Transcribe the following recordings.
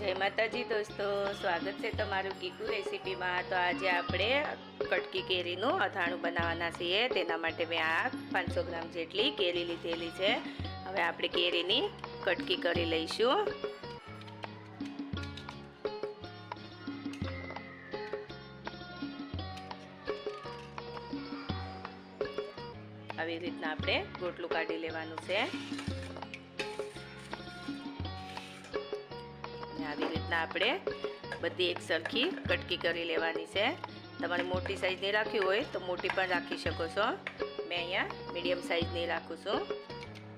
જય માતાજી દોસ્તો, સ્વાગત છે તમારું કીકુ રેસીપીમાં. તો આજે આપણે કટકી કેરીનું અથાણું બનાવવાના છીએ. તેના માટે મેં આ પાંચસો ગ્રામ જેટલી કેરી લીધેલી છે. હવે આપણે કેરીની કટકી કરી લઈશું. આવી રીતના આપણે ગોટલું કાઢી લેવાનું છે. રીતના આપણે બધી એક સરખી કટકી કરી લેવાની છે. તમારે મોટી સાઈઝની રાખવી હોય તો મોટી પણ રાખી શકો છો. મેં અહીંયા મીડિયમ સાઈઝની રાખું છું.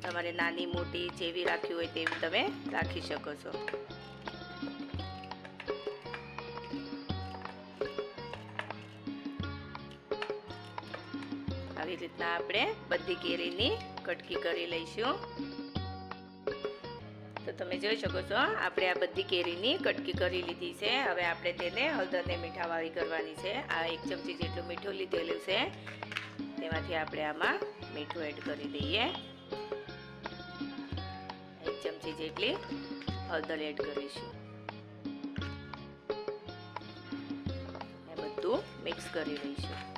તમારે નાની, મોટી જેવી રાખવી હોય તેવી તમે રાખી શકો છો. આવી રીતના આપણે બધી કેરીની કટકી કરી લઈશું. તો તમે જોઈ શકો છો આપણે આ બધી કેરીની કટકી કરી લીધી છે. હવે આપણે તેને હળદરને મીઠાવાળી કરવાની છે. આ એક ચમચી જેટલું મીઠું લીધેલું છે. તેમાંથી આપણે આમાં મીઠું એડ કરી દઈએ. એક ચમચી જેટલી હળદર એડ કરીશું. બધું મિક્સ કરી લઈશું.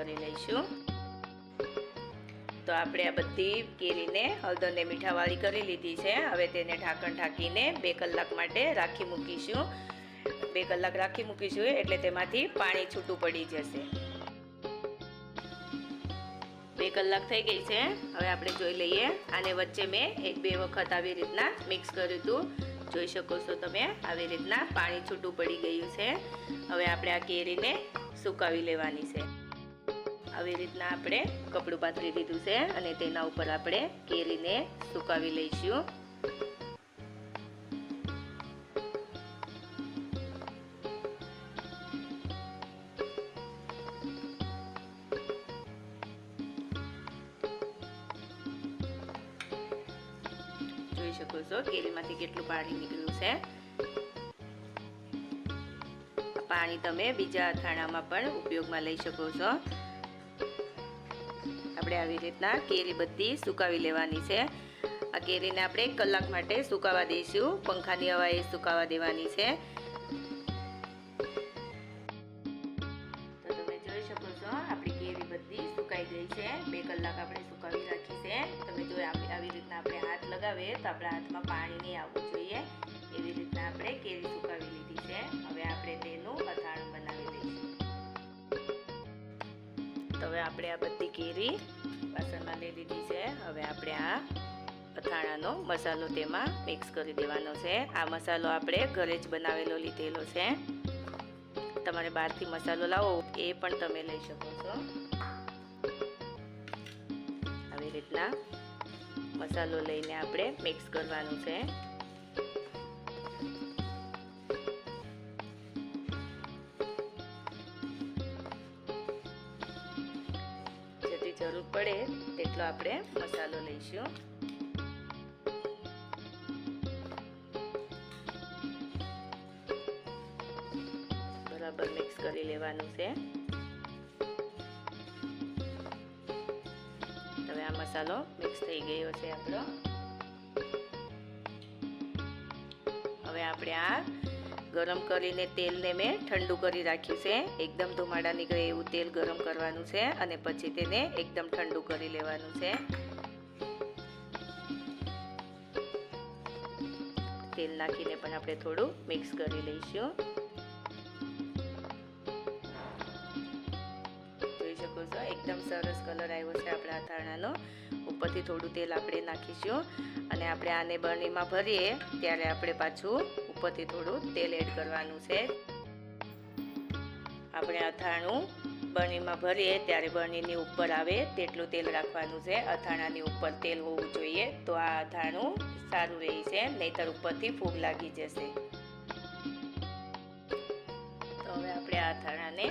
કરી લઈશું. તો આપણે આ બધી કેરીને હળદરને મીઠાવાળી કરી લીધી છે. હવે તેને ઢાંકણ ઢાંકીને બે કલાક માટે રાખી મૂકીશું. બે કલાક રાખી મૂકીશું એટલે તેમાંથી પાણી છૂટું પડી જશે. બે કલાક થઈ ગઈ છે. હવે આપણે જોઈ લઈએ. આને વચ્ચે મેં એક બે વખત આવી રીતના મિક્સ કર્યું હતું. જોઈ શકો છો તમે, આવી રીતના પાણી છૂટું પડી ગયું છે. હવે આપણે આ કેરીને સુકાવી લેવાની છે. આવી રીતના આપણે કપડું પાથરી દીધું છે અને તેના ઉપર આપણે કેરીને સુકાવી લઈશું. જોઈ શકો છો કેરીમાંથી કેટલું પાણી નીકળ્યું છે. પાણી તમે બીજા અથાણામાં પણ ઉપયોગમાં લઈ શકો છો. આપણે આવી રીતના કેરી બધી સુકાવી લેવાની છે. આ કેરીને આપણે કલાક માટે સુકાવા દઈશું. પંખાની હવાએ સુકાવા દેવાની છે. બધી સુકાઈ ગઈ છે. બે કલાક આપણે સુકાવી રાખી છે. તમે આવી રીતના આપણે હાથ લગાવીએ તો આપણા હાથમાં પાણી નહીં આવવું જોઈએ. એવી રીતના આપણે કેરી સુકાવી લીધી છે. હવે આપણે તેનું અથાણું બનાવી તો હવે આપણે આ બધી કેરી વાસણમાં લઈ લીધી છે. હવે આપણે આ અથાણાનો મસાલો તેમાં મિક્સ કરી દેવાનો છે. આ મસાલો આપણે ઘરે જ બનાવેલો લીધેલો છે. તમારે બહારથી મસાલો લાવો, એ પણ તમે લઈ શકો છો. આવી રીતના મસાલો લઈને આપણે મિક્સ કરવાનું છે. જરૂર પડે, તેટલો આપણે મસાલો લઈશું. બરાબર મિક્સ કરી લેવાનું છે. હવે આ મસાલો મિક્સ થઈ ગયો છે આપણો. હવે આપણે આ ગરમ કરીને તેલને મેં ઠંડુ કરી રાખ્યું છે. એકદમ ધુમાડા નીકળે એવું તેલ ગરમ કરવાનું છે અને પછી તેને એકદમ ઠંડુ કરી લેવાનું છે. તેલ નાખીને પણ આપણે થોડું મિક્સ કરી લઈશું. જોઈ શકો છો, એકદમ સરસ કલર આવ્યો છે આપણા અથાણાનો. ઉપરથી થોડું તેલ આપણે નાખીશું અને આપણે આને બરણીમાં ભરીએ ત્યારે આપણે પાછું ઉપરથી થોડું તેલ એડ કરવાનું છે. આપણે અથાણું બરણીમાં ભરીએ ત્યારે બરણીની ઉપર આવે તેટલું તેલ રાખવાનું છે. અથાણાની ઉપર તેલ હોવું જોઈએ તો આ અથાણું સારું રહે છે, નહીતર ઉપરથી ફૂગ લાગી જશે. તો હવે આપણે આ અથાણાને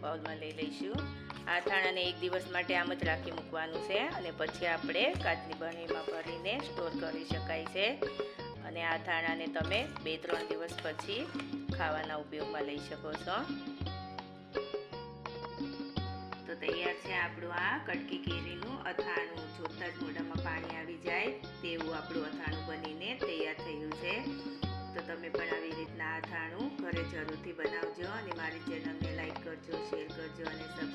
બાઉલમાં લઈ લઈશું. આ અથાણાને એક દિવસ માટે આમ જ રાખી મૂકવાનું છે અને પછી આપણે કાચની બરણીમાં ભરીને સ્ટોર કરી શકાય છે. અને આ અથાણાને તમે બે ત્રણ દિવસ પછી ખાવાના ઉપયોગમાં લઈ શકો છો. તો તૈયાર છે આપણું આ કટકી કેરીનું. અથાણું જોતા જ મોઢામાં પાણી આવી જાય તેવું આપણું અથાણું બનીને તૈયાર થયું છે. તો તમે પણ આવી રીતના અથાણું ઘરે જરૂરથી બનાવજો અને મારી ચેનલને લાઈક કરજો, શેર કરજો અને સબસ્ક્રાઈબ